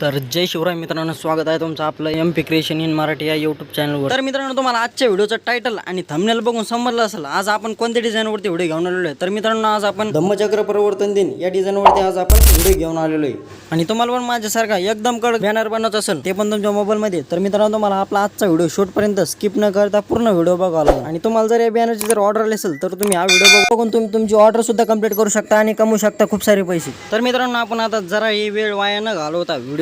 तर जय शिवराय मित्रांनो स्वागत आहे तुमचं आपलं M P creation in Marathi या यूट्यूब चॅनलवर तर मित्रांनो तुम्हाला आजच्या व्हिडिओचं टायटल आणि थंबनेल बघून समजलं असेल आज आपण कोणत्या डिझाईनवरती व्हिडिओ घेऊन आलेलो आहे? तर मित्रांनो आज आपण धम्मचक्र परिवर्तन दिन या डिझाईनवरती आज आपण व्हिडिओ घेऊन आलेलो आहे. आणि तुम्हाला पण माझ्यासारखा एकदम कडक बॅनर बनवायचं असेल ते पण तुमच्या मोबाईलमध्ये तर मित्रांनो तुम्हाला आपला आजचा व्हिडिओ शूटपर्यंत स्किप न करता पूर्ण व्हिडिओ बघावा लागेल. आणि तुम्हाला जर या बॅनरची जर ऑर्डर आली असेल तर तुम्ही हा व्हिडिओ बघून तुम्ही तुमची ऑर्डर सुद्धा कंप्लीट करू शकता आणि कमवू शकता खूप सारे पैसे. तर मित्रांनो आपण आता जरा ही वेळ वाया न घालवता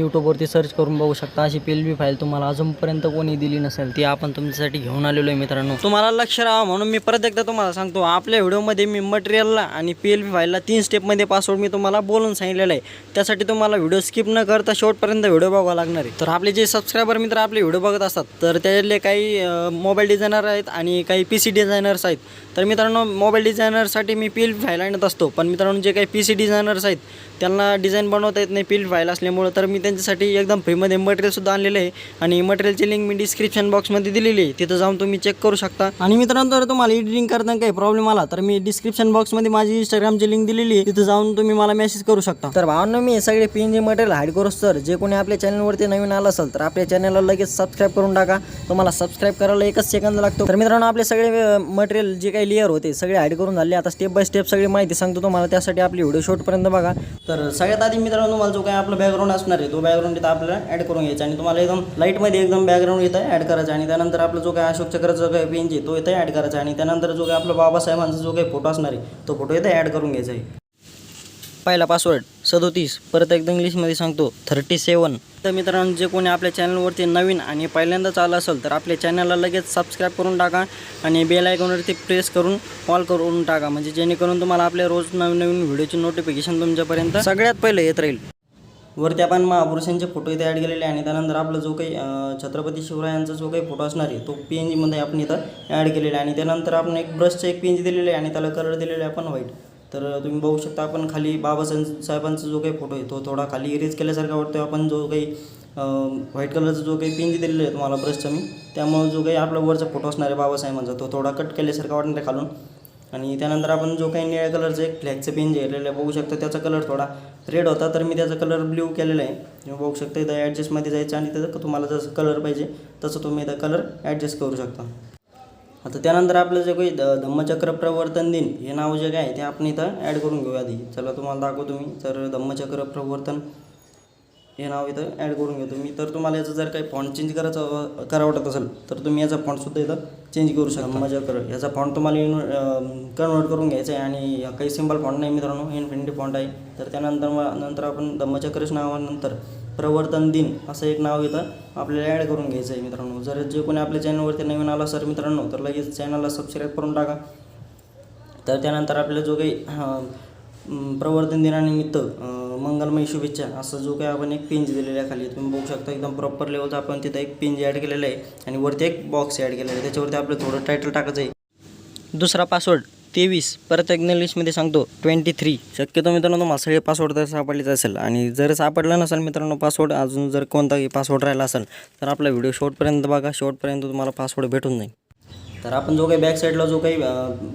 युट्यूबवरती सर्च करून बघू शकता. अशी पी एल बी फाईल तुम्हाला अजूनपर्यंत कोणी दिली नसेल ती आपण तुमच्यासाठी घेऊन आलेलो आहे मित्रांनो. तुम्हाला लक्ष राहा म्हणून मी परत एकदा तुम्हाला सांगतो आपल्या व्हिडिओमध्ये मी मटेरियलला आणि पी एल बी फाईलला तीन स्टेपमध्ये पासवर्ड मी तुम्हाला बोलून सांगितलेलं आहे. त्यासाठी तुम्हाला व्हिडिओ स्किप न करता शेवटपर्यंत व्हिडिओ बघावा लागणार आहे. तर आपले जे सबस्क्रायबर मित्र आपले व्हिडिओ बघत असतात तर त्यातले काही मोबाईल डिझायनर आहेत आणि काही पी सी डिझायनर्स आहेत. तर मित्रांनो मोबाईल डिझायनरसाठी मी पी एल बी फाईल आणत असतो. पण मित्रांनो जे काही पी सी डिझायनर्स आहेत त्यांना डिझाईन बनवता येत नाही पी एल फाईल असल्यामुळं तर मी त्यांच्यासाठी एकदम फ्रीमध्ये मटेरियलसुद्धा आणलेलं आहे. आणि मटेरियलची लिंक मी डिस्क्रिप्शन बॉक्समध्ये दिलेली आहे. तिथं जाऊन तुम्ही चेक करू शकता. आणि मित्रांनो जर तुम्हाला एडिटिंग करताना काही प्रॉब्लेम आला तर मी डिस्क्रिप्शन बॉक्समध्ये माझी इंस्टाग्रामची लिंक दिलेली आहे. तिथं जाऊन तुम्ही मला मेसेज करू शकता. तर भावांनो मी हे सगळे P N G material hide करू तर जे कोणी आपल्या चॅनलवरती नवीन आलं असेल तर आपल्या चॅनलला लगेच सबस्क्राईब करून टाका. तुम्हाला सबस्क्राईब करायला एकच सेकंद लागतो. तर मित्रांनो आपले सगळे मटेरियल जे काही लेअर होते सगळे हाईड करून झाले. आता स्टेप बाय स्टेप सगळी माहिती सांगतो तुम्हाला. त्यासाठी आपली व्हिडिओ शॉर्टपर्यंत बघा. तर सगळ्यात आधी मित्रांनो तुम्हाला जो काही आपला बॅकग्राऊंड असणार आहे तो बॅकग्राऊंड तिथं आपल्याला ॲड करून घ्यायचा. आणि तुम्हाला एकदम लाईटमध्ये एकदम बॅकग्राऊंड इथं ॲड करायचा. आणि त्यानंतर आपला जो काय अशोक चक्राचा जो काही पेंज आहे तो इथं ॲड करायचा. आणि त्यानंतर जो काय आपला बाबासाहेबांचा जो काही फोटो असणार आहे तो फोटो इथं ॲड करून घ्यायचा आहे. पहिला पासवर्ड सदोतीस. परत एकदा इंग्लिशमध्ये सांगतो थर्टी सेवन तर मित्रांनो जे कोणी आपल्या चॅनलवरती नवीन आणि पहिल्यांदाच आलं असेल तर आपल्या चॅनलला लगेच सबस्क्राईब करून टाका आणि बेल आयकॉनवरती प्रेस करून कॉल करून टाका. म्हणजे जेणेकरून तुम्हाला आपल्या रोज नवीन नवीन व्हिडिओची नोटिफिकेशन तुमच्यापर्यंत सगळ्यात पहिले येत राहील. वरती आपण महापुरुषांचे फोटो इथे ॲड केलेले आहे आणि त्यानंतर आपला जो काही छत्रपती शिवरायांचा जो काही फोटो असणार आहे तो पी एन जीमध्ये आपण इथं ॲड केलेला आहे. आणि त्यानंतर आपण एक ब्रशचं एक पी एन जी दिलेलं आहे आणि त्याला कलर दिलेला आहे आपण व्हाईट तर तुम्ही बघू शकता आपण खाली बाबासाहेब साहेबांचा जो काही फोटो आहे तो थोडा खाली इरेज केल्यासारखा वाटतो आपण जो काही व्हाईट कलरचा जो काही पेन दिलेला आहे तुम्हाला ब्रशचा मी त्यामुळे जो काही आपला वरचा फोटो असणार आहे बाबासाहेबांचा तो थोडा कट केल्यासारखा वाटणार आहे खालून. आणि त्यानंतर आपण जो काही निळ्या कलरचं एक फ्लॅगचं पेन जे आहे बघू शकता त्याचा कलर थोडा रेड होता तर मी त्याचा कलर ब्ल्यू केलेला आहे. तुम्ही बघू शकता इथं ॲडजस्टमध्ये जायचं आणि त्याचा तुम्हाला जसं कलर पाहिजे तसं तुम्ही इथं कलर ॲडजस्ट करू शकता. आता त्यानंतर आपलं जे काही ध धम्मचक्र प्रवर्तन दिन हे नाव जे काय आहे ते आपण इथं ॲड करून घेऊ आधी. चला तुम्हाला दाखवतो मी. तर धम्मचक्र प्रवर्तन हे नाव इथं ॲड करून घेतो. मी तर तुम्हाला याचं जर काही फॉन्ट चेंज करायचं करा वाटत असेल तर तुम्ही याचा फॉन्टसुद्धा इथं चेंज करू शकता. धम्मचक्र याचा फॉन्ट तुम्हाला कन्वर्ट करून घ्यायचा आहे. आणि या काही सिंपल फॉन्ट नाही मित्रांनो इन्फिनिटी फॉन्ट आहे. तर त्यानंतर मग नंतर आपण धम्मचक्रच नावानंतर प्रवर्तन दिन असं एक नाव इथं आपल्याला ॲड करून घ्यायचं आहे मित्रांनो. जर जे कोणी आपल्या चॅनलवरती नवीन आला सर मित्रांनो तर लगेच चॅनलला सबस्क्राईब करून टाका. तर त्यानंतर आपल्याला जो काही प्रवर्तन दिनानिमित्त मंगलमय शुभेच्छा. असं जो काही आपण एक पेंज दिलेला आहे खाली तुम्ही बघू शकता एकदम प्रॉपर लेवलचा आपण तिथं एक पेंज ॲड केलेला आहे. आणि वरती एक बॉक्स ॲड केलेला आहे. त्याच्यावरती आपलं थोडं टायटल टाकायचं आहे. दुसरा पासवर्ड तेवीस. परत एक लिस्टमध्ये सांगतो ट्वेंटी थ्री शक्यतो मित्रांनो तुम्हाला सगळे पासवर्ड तर सापडलेच असेल. आणि जर सापडला नसेल मित्रांनो पासवर्ड अजून जर कोणताही पासवर्ड राहिला असेल तर आपला व्हिडिओ शेवटपर्यंत बघा. शेवटपर्यंत तुम्हाला पासवर्ड भेटून जाईल. तर आपण जो काही बॅक साईडला जो काही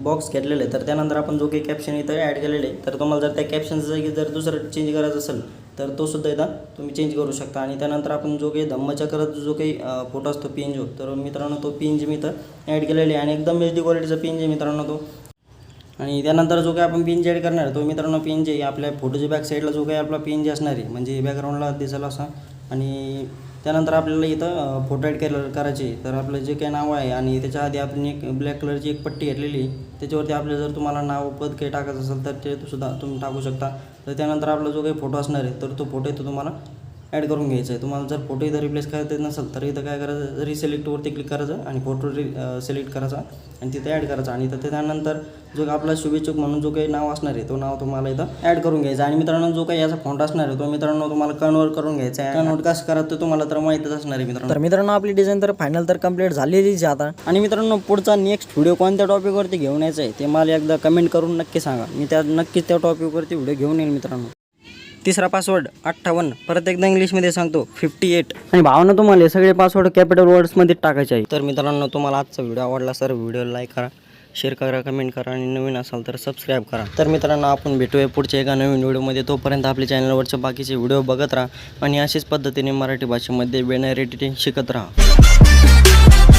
बॉक्स घेतलेला आहे तर त्यानंतर आपण जो काही कॅप्शन इथं ॲड केलेले आहे तर तुम्हाला जर त्या कॅप्शनचं जागी जर दुसरं चेंज करायचं असेल तर तो सुद्धा इथं तुम्ही चेंज करू शकता. आणि त्यानंतर आपण जो काही धम्मचक्राचा जो काही फोटो असतो पी एन जी तर मित्रांनो तो पेंज मी इथं ॲड केलेला आहे. आणि एकदम एच डी क्वालिटीचा पिन जी मित्रांनो तो. आणि त्यानंतर जो काही आपण पिन ॲड करणार आहे तो मित्रांनो पी एन जी आपल्या फोटोच्या बॅक साईडला जो काही आपला पीन जी असणार आहे म्हणजे बॅकग्राऊंडला दिसेल असा. आणि त्यानंतर आपल्याला इथं फोटो ॲड केलं करायचे. तर आपलं जे काही नाव आहे आणि त्याच्या आधी आपण एक ब्लॅक कलरची एक पट्टी घेतलेली. आहे त्याच्यावरती आपलं जर तुम्हाला नाव पद काही टाकायचं असेल तर ते सुद्धा तुम्ही टाकू शकता. तर त्यानंतर आपला जो काही फोटो असणार आहे तर तो फोटो इथं तुम्हाला ॲड करून घ्यायचं आहे. तुम्हाला जर फोटो इथं रिप्लेस करता येत नसेल तर इथं काय करायचं? रिसिलेक्टवरती क्लिक करायचं आणि फोटो रि सिलेक्ट करायचा आणि तिथे ॲड करायचा. आणि इथं त्यानंतर जो आपला शुभेच्छुक म्हणून जो काही नाव असणार आहे तो नाव तुम्हाला इथं ॲड करून घ्यायचं आणि मित्रांनो जो काही याचा फॉन्ट असणार आहे तो मित्रांनो तुम्हाला कन्वर्ट करून घ्यायचा आहे. कन्वर्ट कसं करा ते तुम्हाला तर माहीतच असणार आहे मित्रांनो. तर मित्रांनो आपली डिझाईन तर फायनल तर कंप्लीट झालेलीच आता. आणि मित्रांनो पुढचा नेक्स्ट व्हिडिओ कोणत्या टॉपिकवरती घेऊन यायचा आहे ते मला एकदा कमेंट करून नक्की सांगा. मी त्या नक्कीच त्या टॉपिकवरती व्हिडिओ घेऊन येईल मित्रांनो. तिसरा पासवर्ड अठ्ठावन्न. परत एकदा इंग्लिशमध्ये सांगतो फिफ्टी एट आणि भावना तुम्हाला हे सगळे पासवर्ड कॅपिटल वर्ड्समध्ये टाकायचे आहे तर मित्रांनो तुम्हाला आजचा व्हिडिओ आवडला तर व्हिडिओ लाईक करा शेअर करा कमेंट करा आणि नवीन असाल तर सबस्क्राईब करा. तर मित्रांनो आपण भेटूया पुढच्या एका नवीन व्हिडिओमध्ये तोपर्यंत आपल्या चॅनलवरचे बाकीचे व्हिडिओ बघत राहा आणि अशाच पद्धतीने मराठी भाषेमध्ये बेनार एडिटिंग शिकत राहा.